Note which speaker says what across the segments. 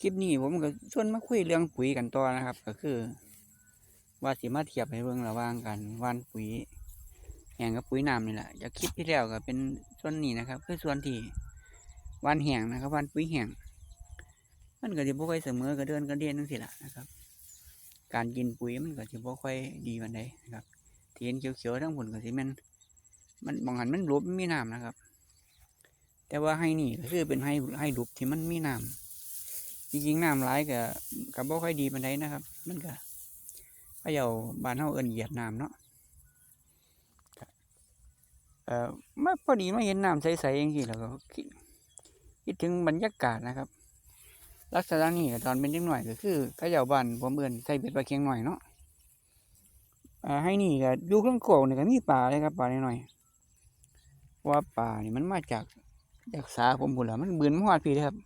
Speaker 1: คลิปนี้ผมก็ชวนมาคุยเรื่องปุ๋ยกันต่อนะครับ ก็คือ ว่าสิมาเทียบให้เบิ่งระว่างกันว่านปุ๋ยแห้งกับปุ๋ยน้ำนี่แหละจากคลิปที่แล้วก็เป็นส่วนนี้นะครับ คือส่วนที่ว่านแห้งนะครับว่านปุ๋ยแห้งมันก็สิบ่ค่อยเสมอกับเดือนกับเดือนนั่นสิล่ะนะครับ การกินปุ๋ยมันก็สิบ่ค่อยดีปานใดนะครับที่เห็นเขียวๆทั้งผลก็สิม่นมันบางหันมันหลบมีน้ำนะครับ แต่ว่าให้นี่ก็คือเป็นให้ให้ดุบที่มันมีน้ำ จริงๆน้ำร้ายกับกับบ่ค่อยดีปานใดนะครับ มันก็พะเยาบ้านเฮาเอิ้นเหยียดน้ำเนาะเอ่อมาพอดีมาเห็นน้ำใสๆอย่างนี้แล้วก็คิดคิดถึงบรรยากาศนะครับ ลักษณะนี้ตอนเป็นเด็กหน่อยก็คือพะเยาบ้านผมเอิ้นใส่เบ็ดปลาเคียงหน่อยเนาะอ่าให้นี่ก็อยู่ข้างโขงนี่ก็มีปลาเลยครับปลาหน้อยๆว่าปลานี่มันมาจากจากสาผมพุ่นล่ะมันบืนมอดพี่เด้อครับ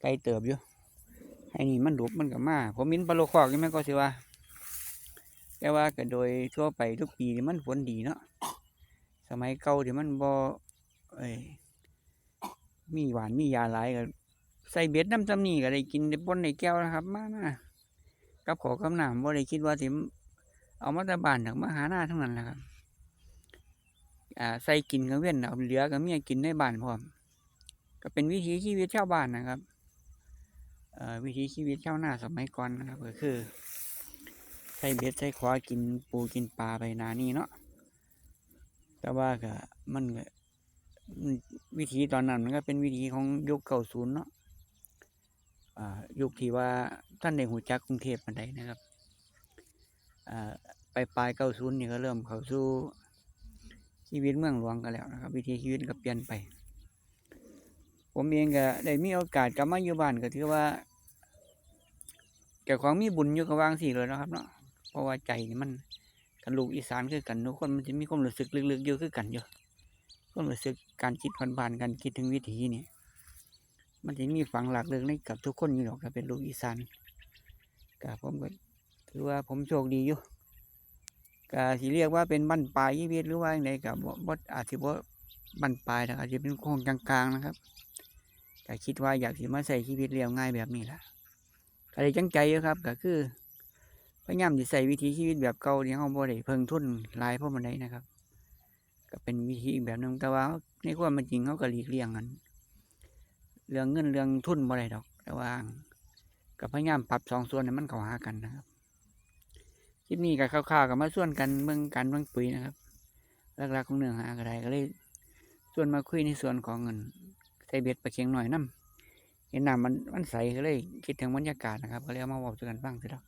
Speaker 1: ไกลเติบอยู่ไอ้นี่มันดุบมันกับมาผมมินปลาโลคอกยังไม่ก็สิว่า แต่ว่าก็โดยทั่วไปทุกปีมันฝนดีเนาะสมัยเก่าที่มันบ่เอ้ยมีหวานมียาหลายก็ใส่เบ็ดน้ำจำนี่ก็ได้กินได้ปนได้แก้วนะครับ มามากับขอกับน้ำบ่ได้คิดว่าสิเอามาต่บ้านถึงมาหาหน้าทั้งนั้นแหละครับอ่าใส่กินก็เว้นเอาเหลือก็เมียกินในบ้านพร้อม ก็เป็นวิถีชีวิตชาวบ้านนะครับ วิถีชีวิตชาวนาสมัยก่อนนะครับก็คือใส่เบ็ดใส่ขวากินปูกินปลาไปนานี่เนาะแต่ว่าก็มันก็วิถีตอนนั้นมันก็เป็นวิถีของยุคเก่าศูนย์เนาะยุคที่ว่าท่านในหูจักกรุงเทพมันไดนะครับไปปลายเก้าศูนย์นี่ก็เริ่มเข้าสู่ชีวิตเมืองหลวงกันแล้วนะครับ วิถีชีวิตก็เปลี่ยนไป ผมเองก็ได้มีโอกาสกลับมาอยู่บ้านก็ถือว่า แก่ของมีบุญอยู่กับวางสี่เลยนะครับเนาะเพราะว่าใจนี่มันกันลูกอีสานคือกันทุกคนมันจะมีความรู้สึกลึกๆอยู่คือกันอยู่ความรู้สึกการคิดผ่านๆการคิดถึงวิถีนี่มันจะมีฝังหลักเรื่องในกับทุกคนอยู่หรอกถ้าเป็นลูกอีสานก็ผมก็ถือว่าผมโชคดีอยู่ก็สิเรียกว่าเป็นบ้านปลายชีวิตหรือว่าอย่างไรกับบ่อาจจะบ่บ้านปลายนะอาจจะเป็นโค้งกลางๆนะครับก็คิดว่าอยากสิมาใช้ชีวิตเรียบง่ายแบบนี้แหละ ก็เลยจังใจอยู่ครับก็คือพยายามจะใส่วิถีชีวิตแบบเก่าที่เราบ่ได้เพิ่งทุนหลายพราะมันได้นะครับ ก็เป็นวิธีอีกแบบหนึงแต่ว่าในความเป็นจริงเขาก็หลีกเลี่ยงกันเรื่องเงินเรื่องทุนบ่ได้ดอก แต่ว่าก็พยายามปรับสองส่วนให้มันเข้าหากันนะครับคลิปนี้ก็คร่าวๆกับมาส่วนกันเมืองการเมืองปุ๋ยนะครับหลักๆของเนื้อหาก็ได้ก็เลยส่วนมาคุยในส่วนของเงินใส่เบ็ดปลาเคียงหน่อยน้ำ เห็นน้ำมันมันใสก็เลยคิดถึงบรรยากาศนะครับ ก็เลยเอามาบอกกันฟังสิครับ